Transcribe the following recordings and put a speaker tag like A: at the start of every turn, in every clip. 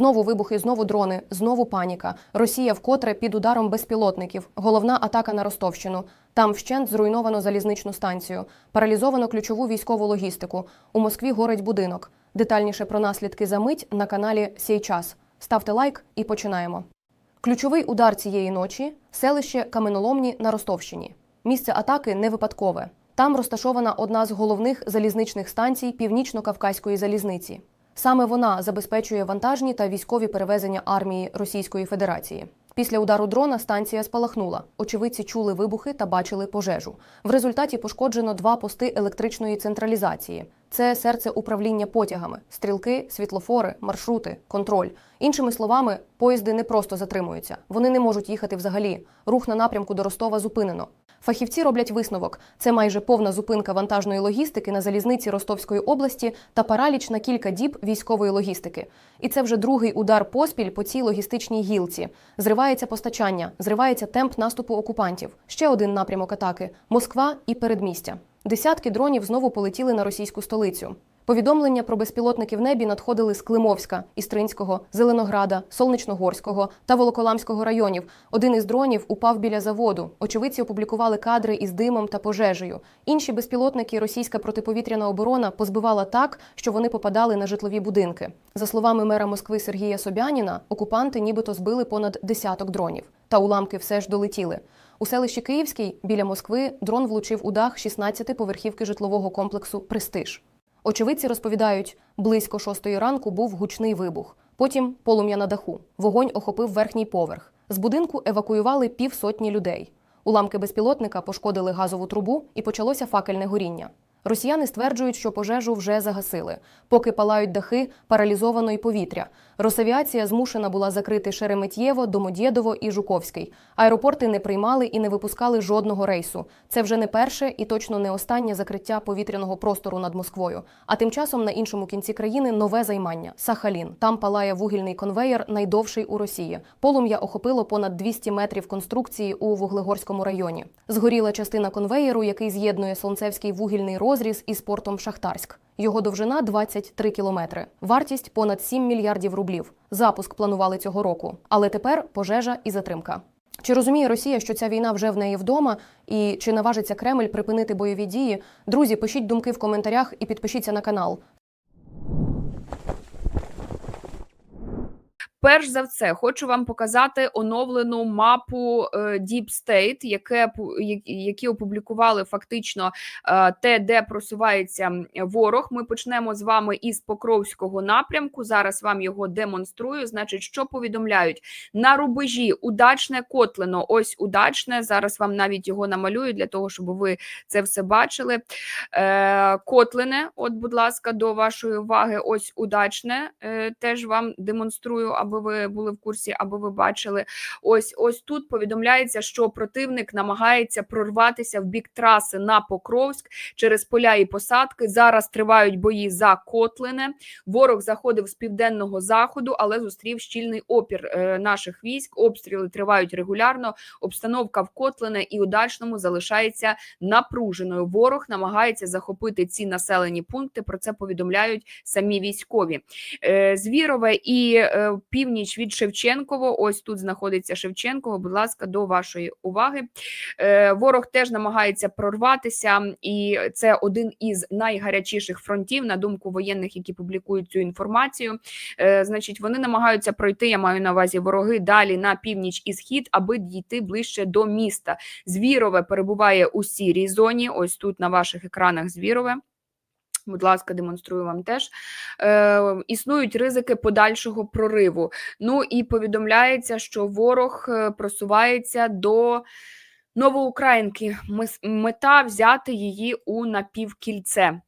A: Знову вибухи, знову дрони, знову паніка. Росія вкотре під ударом безпілотників. Головна атака на Ростовщину. Там вщент зруйновано залізничну станцію, паралізовано ключову військову логістику. У Москві горить будинок. Детальніше про наслідки за мить на каналі Сей час. Ставте лайк і починаємо. Ключовий удар цієї ночі селище Каменоломні на Ростовщині. Місце атаки не випадкове. Там розташована одна з головних залізничних станцій Північно-Кавказької залізниці. Саме вона забезпечує вантажні та військові перевезення армії Російської Федерації. Після удару дрона станція спалахнула. Очевидці чули вибухи та бачили пожежу. В результаті пошкоджено два пости електричної централізації. Це серце управління потягами, стрілки, світлофори, маршрути, контроль. Іншими словами, поїзди не просто затримуються, вони не можуть їхати взагалі. Рух на напрямку до Ростова зупинено. Фахівці роблять висновок: це майже повна зупинка вантажної логістики на залізниці Ростовської області та параліч на кілька діб військової логістики. І це вже другий удар поспіль по цій логістичній гілці. Зривається постачання, зривається темп наступу окупантів. Ще один напрямок атаки Москва і передмістя. Десятки дронів знову полетіли на російську столицю. Повідомлення про безпілотники в небі надходили з Климовська, Істринського, Зеленограда, Солнечногорського та Волоколамського районів. Один із дронів упав біля заводу. Очевидці опублікували кадри із димом та пожежею. Інші безпілотники російська протиповітряна оборона позбивала так, що вони попадали на житлові будинки. За словами мера Москви Сергія Собяніна, окупанти нібито збили понад десяток дронів. Та уламки все ж долетіли. У селищі Київський біля Москви дрон влучив у дах 16-поверхівки житлового комплексу Престиж. Очевидці розповідають, близько шостої ранку був гучний вибух. Потім полум'я на даху. Вогонь охопив верхній поверх. З будинку евакуювали півсотні людей. Уламки безпілотника пошкодили газову трубу і почалося факельне горіння. Росіяни стверджують, що пожежу вже загасили. Поки палають дахи, паралізовано й повітря. Росавіація змушена була закрити Шереметьєво, Домодєдово і Жуковський. Аеропорти не приймали і не випускали жодного рейсу. Це вже не перше і точно не останнє закриття повітряного простору над Москвою. А тим часом на іншому кінці країни нове займання Сахалін. Там палає вугільний конвеєр, найдовший у Росії. Полум'я охопило понад 200 метрів конструкції у Вуглегорському районі. Згоріла частина конвеєру, який з'єднує Солнцевський вугільний розріз із портом Шахтарськ. Його довжина 23 кілометри. Вартість понад 7 мільярдів рублів. Запуск планували цього року. Але тепер пожежа і затримка. Чи розуміє Росія, що ця війна вже в неї вдома, і чи наважиться Кремль припинити бойові дії? Друзі, пишіть думки в коментарях і підпишіться на канал.
B: Перш за все, хочу вам показати оновлену мапу е, Deep State, яке які опублікували фактично е, те, де просувається ворог. Ми почнемо з вами із Покровського напрямку. Зараз вам його демонструю. Значить, що повідомляють на рубежі удачне котлено. Ось удачне. Зараз вам навіть його намалюю для того, щоб ви це все бачили. Е, Котлине, от, будь ласка, до вашої уваги, ось удачне. Теж вам демонструю, аби ви були в курсі, аби ви бачили. Ось ось тут повідомляється, що противник намагається прорватися в бік траси на Покровськ через поля і посадки. Зараз тривають бої за Котлине. Ворог заходив з південного заходу, але зустрів щільний опір е, наших військ. Обстріли тривають регулярно. Обстановка в Котлине і удачному залишається напруженою. Ворог намагається захопити ці населені пункти. Про це повідомляють самі військові. Е, Звірове і е, північ від Шевченково. Ось тут знаходиться Шевченково. Будь ласка, до вашої уваги. Е, Ворог теж намагається прорватися, і це один із найгарячіших фронтів, на думку воєнних, які публікують цю інформацію. Е, Значить, вони намагаються пройти. Я маю на увазі вороги далі на північ і схід, аби дійти ближче до міста. Звірове перебуває у сірій зоні. Ось тут на ваших екранах Звірове. Будь ласка, демонструю вам теж. Е, існують ризики подальшого прориву. Ну і повідомляється, що ворог е, просувається до Новоукраїнки. Мета взяти її у напівкільце.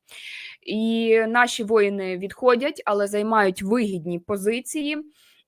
B: І наші воїни відходять, але займають вигідні позиції.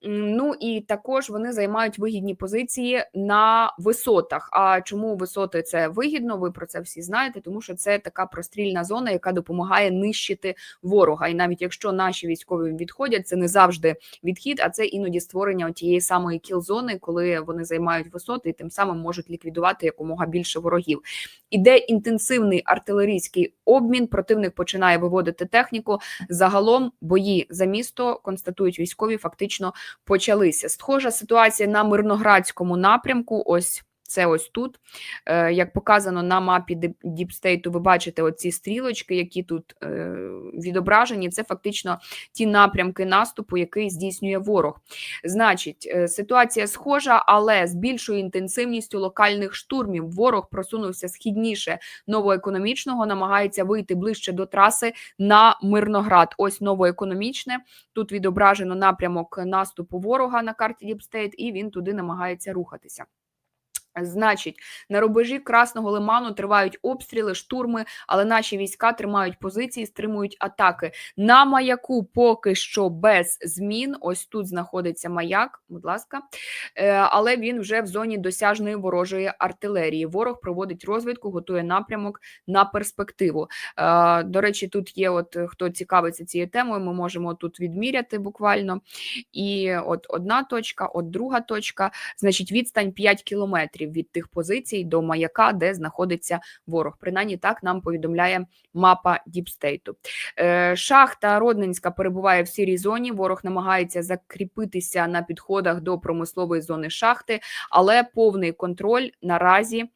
B: Ну і також вони займають вигідні позиції на висотах. А чому висоти це вигідно? Ви про це всі знаєте, тому що це така прострільна зона, яка допомагає нищити ворога. І навіть якщо наші військові відходять, це не завжди відхід, а це іноді створення тієї самої кіл-зони, коли вони займають висоти і тим самим можуть ліквідувати якомога більше ворогів. Іде інтенсивний артилерійський обмін. Противник починає виводити техніку. Загалом бої за місто констатують військові, фактично почалися. Схожа ситуація на мирноградському напрямку. Ось. Це ось тут, Е, як показано на мапі Діпстейту, ви бачите оці стрілочки, які тут е, відображені. Це фактично ті напрямки наступу, який здійснює ворог. Значить, е, ситуація схожа, але з більшою інтенсивністю локальних штурмів. Ворог просунувся східніше новоекономічного, намагається вийти ближче до траси на Мирноград. Ось новоекономічне. Тут відображено напрямок наступу ворога на карті Діпстейт, і він туди намагається рухатися. Значить, на рубежі Красного Лиману тривають обстріли, штурми, але наші війська тримають позиції, стримують атаки. На маяку поки що без змін. Ось тут знаходиться маяк, будь ласка, Е, але він вже в зоні досяжної ворожої артилерії. Ворог проводить розвідку, готує напрямок на перспективу. Е, До речі, тут є, от хто цікавиться цією темою, ми можемо тут відміряти буквально. І от одна точка, от друга точка. Значить, відстань 5 кілометрів від тих позицій до маяка, де знаходиться ворог. Принаймні так нам повідомляє мапа Діпстейту. Е, Шахта Родненська перебуває в сірій зоні. Ворог намагається закріпитися на підходах до промислової зони шахти, але повний контроль наразі.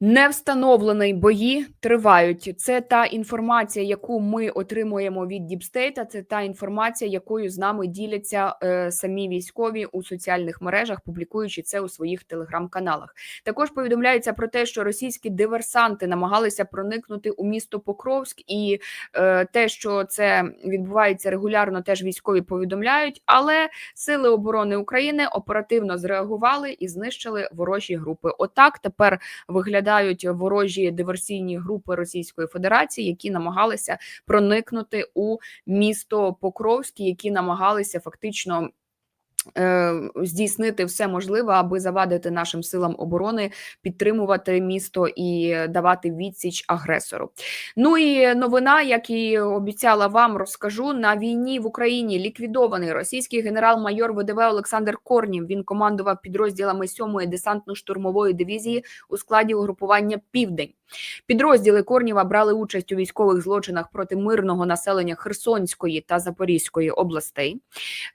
B: Не встановлений бої тривають. Це та інформація, яку ми отримуємо від Діпстейта. Це та інформація, якою з нами діляться е, самі військові у соціальних мережах, публікуючи це у своїх телеграм-каналах. Також повідомляється про те, що російські диверсанти намагалися проникнути у місто Покровськ, і е, те, що це відбувається регулярно, теж військові повідомляють. Але сили оборони України оперативно зреагували і знищили ворожі групи. Отак тепер виглядають ворожі диверсійні групи Російської Федерації, які намагалися проникнути у місто Покровське, які намагалися фактично. Е, Здійснити все можливе, аби завадити нашим силам оборони підтримувати місто і давати відсіч агресору. Ну і новина, як і обіцяла вам, розкажу на війні в Україні. Ліквідований російський генерал-майор ВДВ Олександр Корнів. Він командував підрозділами 7-ї десантно-штурмової дивізії у складі угрупування Південь. Підрозділи Корніва брали участь у військових злочинах проти мирного населення Херсонської та Запорізької областей,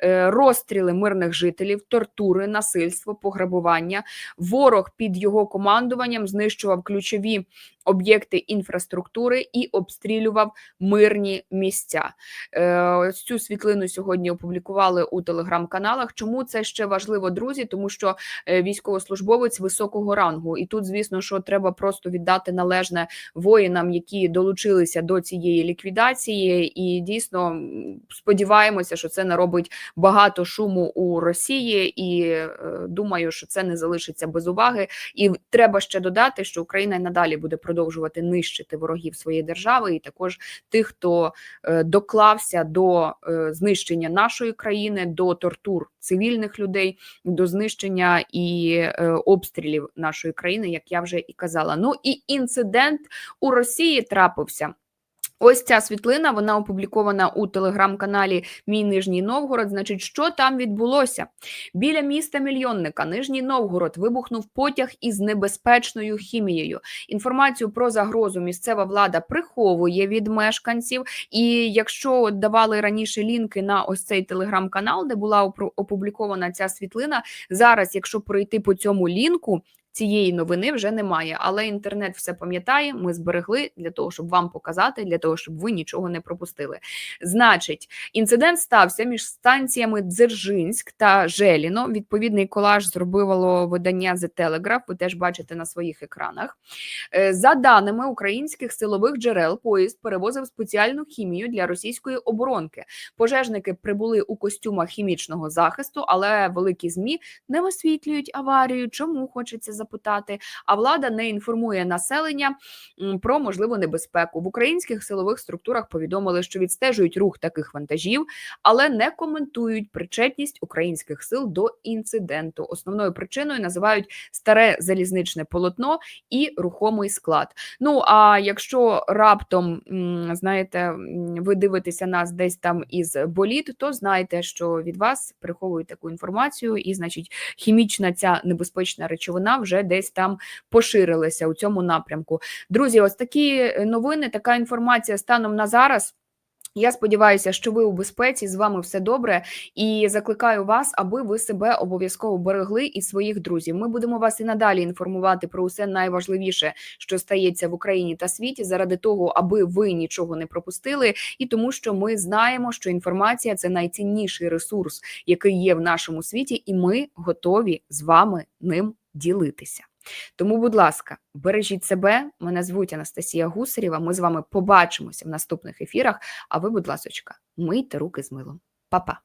B: е, розстріли мирних жителів, тортури, насильство, пограбування. Ворог під його командуванням знищував ключові об'єкти інфраструктури і обстрілював мирні місця. Е, цю світлину сьогодні опублікували у телеграм-каналах. Чому це ще важливо, друзі? Тому що е, військовослужбовець високого рангу, і тут, звісно, що треба просто віддати належне воїнам, які долучилися до цієї ліквідації, і дійсно сподіваємося, що це наробить багато шуму у Росії, і е, думаю, що це не залишиться без уваги. І треба ще додати, що Україна й надалі буде продовжувати нищити ворогів своєї держави, і також тих, хто е, доклався до е, знищення нашої країни, до тортур цивільних людей, до знищення і е, обстрілів нашої країни, як я вже і казала. Ну і інцидент у Росії трапився. Ось ця світлина, вона опублікована у телеграм-каналі Мій Нижній Новгород. Значить, що там відбулося? Біля міста мільйонника Нижній Новгород вибухнув потяг із небезпечною хімією. Інформацію про загрозу місцева влада приховує від мешканців. І якщо давали раніше лінки на ось цей телеграм-канал, де була опублікована ця світлина, зараз, якщо пройти по цьому лінку. Цієї новини вже немає, але інтернет все пам'ятає. Ми зберегли для того, щоб вам показати, для того, щоб ви нічого не пропустили. Значить, інцидент стався між станціями Дзержинськ та Желіно. Відповідний колаж зробило видання The Telegraph, Ви теж бачите на своїх екранах. Е, За даними українських силових джерел, поїзд перевозив спеціальну хімію для російської оборонки. Пожежники прибули у костюмах хімічного захисту, але великі змі не висвітлюють аварію. Чому хочеться запитати. А влада не інформує населення про можливу небезпеку. В українських силових структурах повідомили, що відстежують рух таких вантажів, але не коментують причетність українських сил до інциденту. Основною причиною називають старе залізничне полотно і рухомий склад. Ну а якщо раптом знаєте, ви дивитеся нас десь там із боліт, то знайте, що від вас приховують таку інформацію, і значить, хімічна ця небезпечна речовина вже десь там поширилася у цьому напрямку. Друзі, ось такі е, новини, така інформація станом на зараз. Я сподіваюся, що ви у безпеці, з вами все добре, і закликаю вас, аби ви себе обов'язково берегли і своїх друзів. Ми будемо вас і надалі інформувати про усе найважливіше, що стається в Україні та світі, заради того, аби ви нічого не пропустили, і тому, що ми знаємо, що інформація це найцінніший ресурс, який є в нашому світі, і ми готові з вами ним ділитися. Тому, будь ласка, бережіть себе. Мене звуть Анастасія Гусарєва. Ми з вами побачимося в наступних ефірах. А ви, будь ласочка, мийте руки з милом. Па-па!